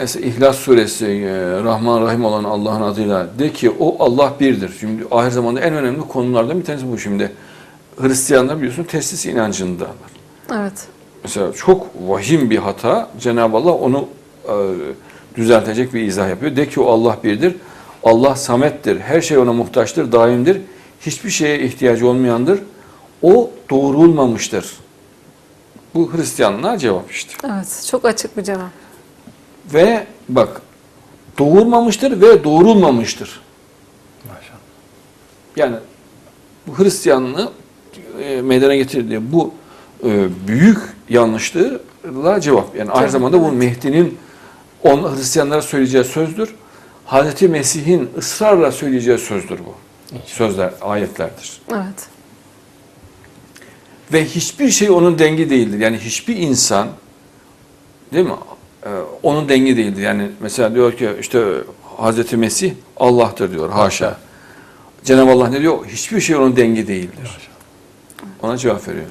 İhlas suresi e, Rahman Rahim olan Allah'ın adıyla de ki o Allah birdir. Şimdi ahir zamanda en önemli konulardan bir tanesi bu şimdi. Hristiyanlar biliyorsun teslis inancındalar. Evet. Mesela çok vahim bir hata Cenab-ı Allah onu e, düzeltecek bir izah yapıyor. De ki o Allah birdir. Allah samettir. Her şey ona muhtaçtır, daimdir. Hiçbir şeye ihtiyacı olmayandır. O doğrulmamıştır. Bu Hristiyanlığa cevap işte. Evet. Çok açık bir cevap. Ve bak doğurmamıştır ve doğrulmamıştır. Maşallah. Yani bu Hristiyanlığı e, meydana getirdiği bu e, büyük yanlışlığa cevap. Yani aynı zamanda bu. Mehdi'nin on Hristiyanlara söyleyeceği sözdür. Hazreti Mesih'in ısrarla söyleyeceği sözdür bu. Sözler, ayetlerdir. Evet. Ve hiçbir şey onun dengi değildir. Yani hiçbir insan değil mi? Ee, onun dengi değildir. Yani mesela diyor ki işte Hazreti Mesih Allah'tır diyor. Haşa. Cenab-ı Allah ne diyor? Hiçbir şey onun dengi değildir. Ona cevap veriyor.